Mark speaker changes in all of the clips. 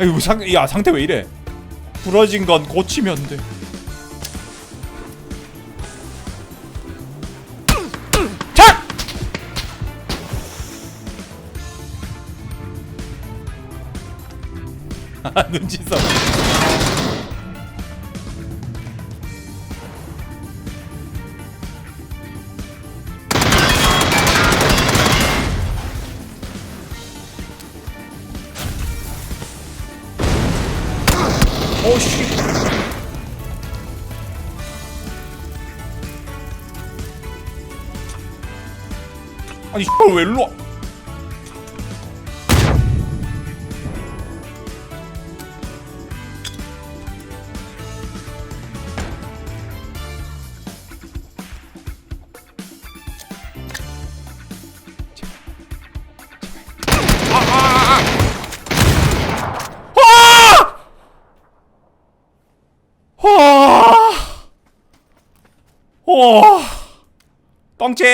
Speaker 1: 이거 상, 야 상태 왜 이래? 부러진 건 고치면 돼. 눈치 써. 오씨. 아니 씨발 왜 일로 와? 와! 똥집!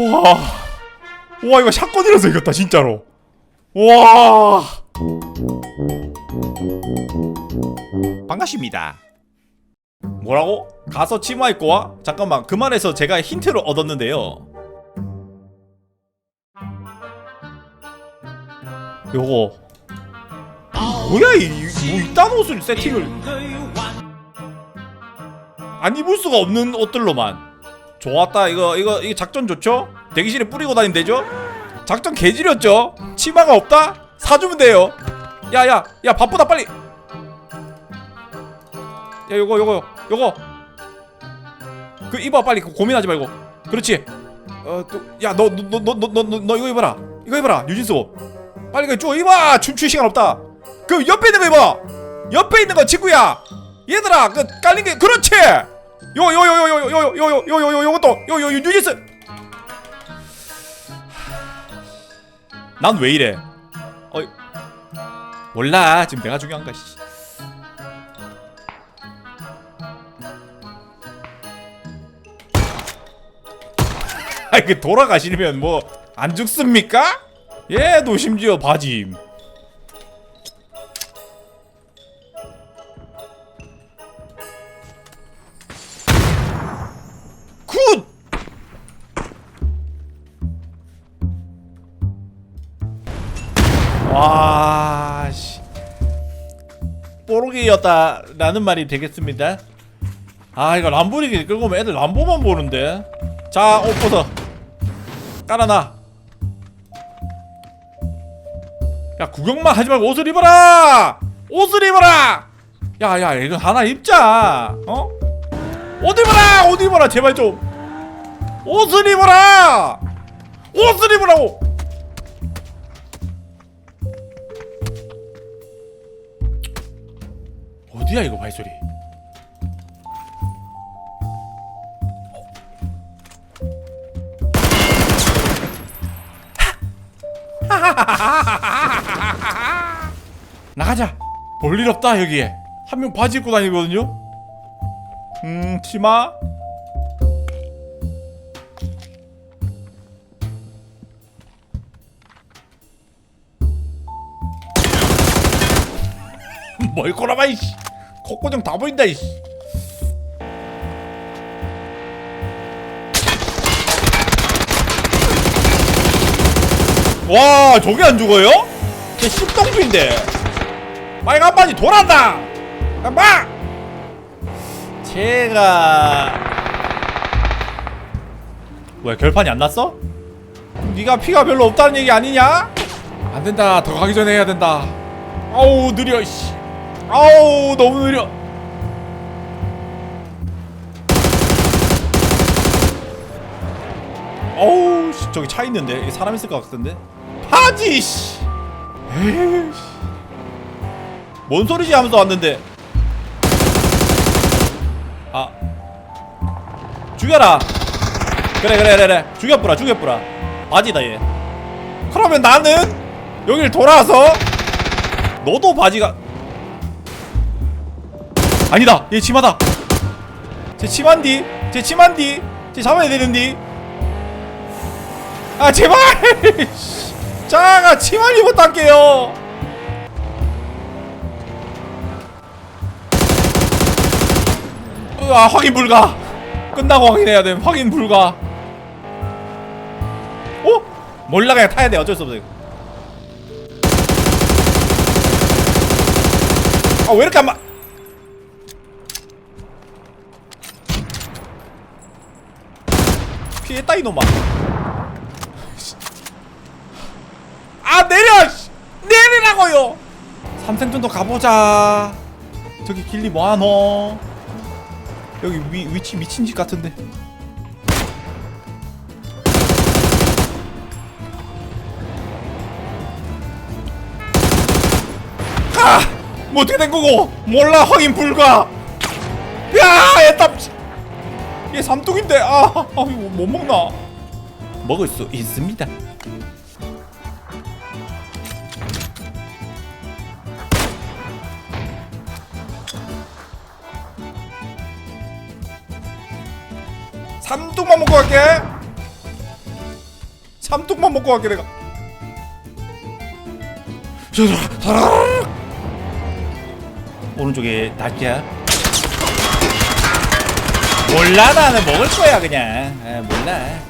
Speaker 1: 와! 와 이거 샷건이라서 이겼다 진짜로. 와! 반갑습니다. 뭐라고? 가서 치마 입고 와? 잠깐만 그 말에서 제가 힌트를 얻었는데요. 요거 뭐야 이, 이- 뭐 이딴 옷을 세팅을. 안 입을 수가 없는 옷들로만. 좋았다 이거 이거 이거 작전 좋죠? 대기실에 뿌리고 다니면 되죠? 작전 개지렸죠? 치마가 없다? 사주면 돼요. 야야 야 바쁘다 빨리. 야 요거 요거 요거. 그 입어 빨리. 그 고민하지 말고. 그렇지? 어또야너 너 너 너 너 너 이거 입어라. 이거 입어라 뉴진스 빨리 그쭉 입어! 춤출 시간 없다 그 옆에 있는 거 입어 옆에 있는 거 친구야 얘들아 그 깔린 게 그렇지 요 요 요 요 요 요 요 요 요 요요 요것도 요요 뉴진스 난 왜 이래 어 몰라 지금 내가 중요한 거야 씨. 아 이게 돌아가시면 뭐 안 죽습니까? 얘도 심지어 바짐. 와, 씨. 뽀록이였다라는 말이 되겠습니다. 아, 이거 람보르기니 끌고 오면 애들 람보만 보는데. 자, 옷 벗어. 깔아놔. 야, 구경만 하지 말고 옷을 입어라! 옷을 입어라! 야, 야, 이거 하나 입자. 어? 옷 입어라! 옷 입어라, 제발 좀. 옷을 입어라! 옷을 입으라고! 어디야, 이거 발소리? 나가자. 볼일 없다 여기에. 한 명 바지 입고 다니거든요. 음 치마. 뭘 꼬라봐 이씨. 콧고정 다 보인다 이씨. 와 저게 안 죽어요? 제 십동주인데 빨간 바지 돌았다 막 제가 뭐야 결판이 안 났어? 네가 피가 별로 없다는 얘기 아니냐? 안 된다 더 가기 전에 해야 된다 아우 느려 씨 아우 너무 느려. 어우 씨, 저기 차 있는데? 사람 있을 것 같은데? 파지 씨. 에이 씨 뭔 소리지 하면서 왔는데? 아. 죽여라. 그래 그래 그래 죽여뿌라 죽여뿌라. 바지다 얘. 그러면 나는 여길 돌아서 너도 바지가 아니다. 얘 치마다. 제 치마인디 제 치마인디 제 잡아야 되는디. 아 제발! 씨. 자가 치마를 입었다 할게요. 으아 확인 불가. 끝나고 확인해야 돼 확인 불가. 어? 몰라 그냥 타야 돼. 어쩔 수 없어 아왜 이렇게 안 맞... 피했다 이놈아. 아 내려 씨. 내리라고요. 삼생존도 가보자. 저기 길리 뭐하노? 여기 위, 위치 미친 집 같은데. 가! 뭐 어떻게 된 거고? 몰라 확인 불가. 야 얘답 얘 삼뚝인데. 아, 아 이거 못 먹나? 먹을 수 있습니다. 삼뚝만 먹고 갈게. 삼뚝만 먹고 갈게 내가. 오른쪽에 닭이야 몰라 나는 먹을 거야 그냥. 아, 몰라.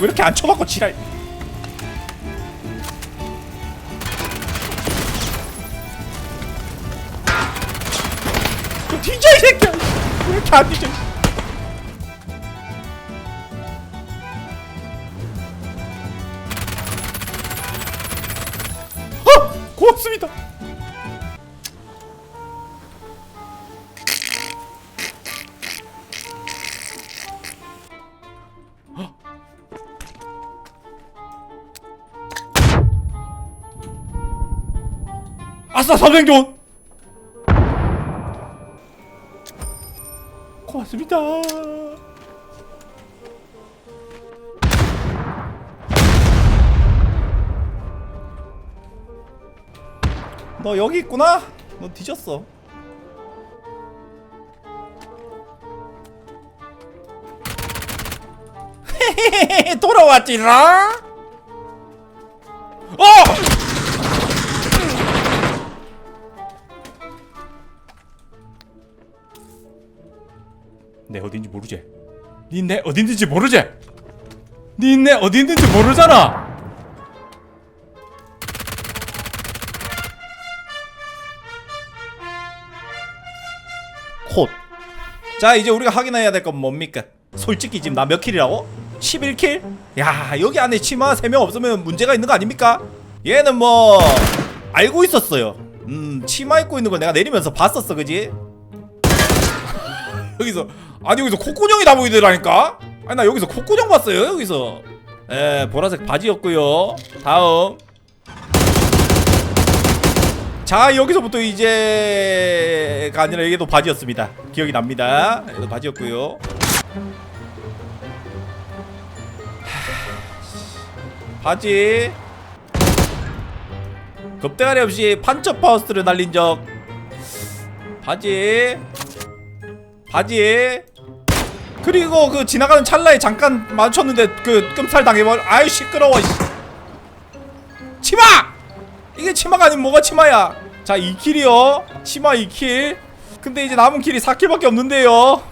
Speaker 1: 왜 이렇게 안 쳐맞고 지랄? 좀 뒤져 이 새끼야. 왜 이렇게 안 뒤져 아싸 삼생존 고맙습니다. 너 여기 있구나? 너 뒤졌어. 돌아왔지라 내 어딘지 모르지? 니내 있는지 모르지? 니내 있는지 모르잖아. 콧. 자 이제 우리가 확인해야 될 건 뭡니까? 솔직히 지금 나 몇 킬이라고? 11킬? 야 여기 안에 치마 3명 없으면 문제가 있는 거 아닙니까? 얘는 뭐 알고 있었어요 음 치마 입고 있는 걸 내가 내리면서 봤었어 그지? 여기서. 아니 여기서 콧구멍이 다 보이더라니까? 아니 나 여기서 콧구멍 봤어요 여기서. 에 보라색 바지였고요. 다음. 자 여기서부터 이제가 아니라 이게도 바지였습니다. 기억이 납니다. 얘도 바지였고요. 하, 바지. 겁대가리 없이 판처 파우스를 날린 적. 바지 바지 그리고 그 지나가는 찰나에 잠깐 마주쳤는데 그 끔살 당해버려 아이 시끄러워 씨. 치마! 이게 치마가 아니면 뭐가 치마야? 자 2킬이요. 치마 2킬. 근데 이제 남은 킬이 4킬밖에 없는데요.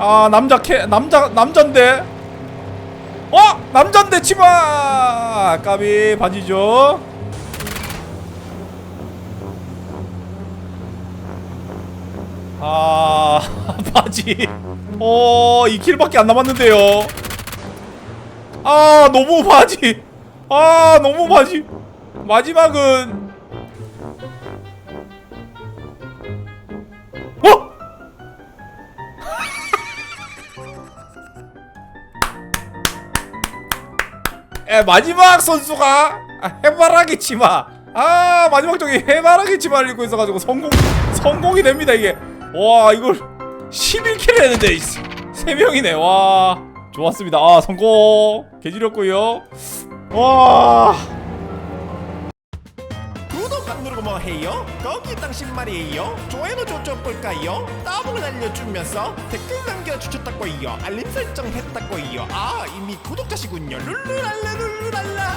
Speaker 1: 아 남자 캐 남자 남잔데. 어? 남잔데 치마! 까비 바지죠 아 바지. 어 2킬밖에 안 남았는데요. 아 너무 바지. 아 너무 바지. 마지막은. 어? 에 마지막 선수가 아, 해바라기 치마. 아 마지막 저기 해바라기 치마를 입고 있어가지고 성공 성공이 됩니다 이게 와 이걸 11킬 했는데 3명이네 와 좋았습니다 아 성공 개지렸고요 와
Speaker 2: 구독 안 누르고 뭐 해요? 거기 당신 말이에요. 좋아요는 좀좀 볼까요? 따봉을 알려주면서 댓글 남겨주셨다고요. 알림 설정 했다고요. 아 이미 구독자시군요. 룰루랄라 룰루랄라.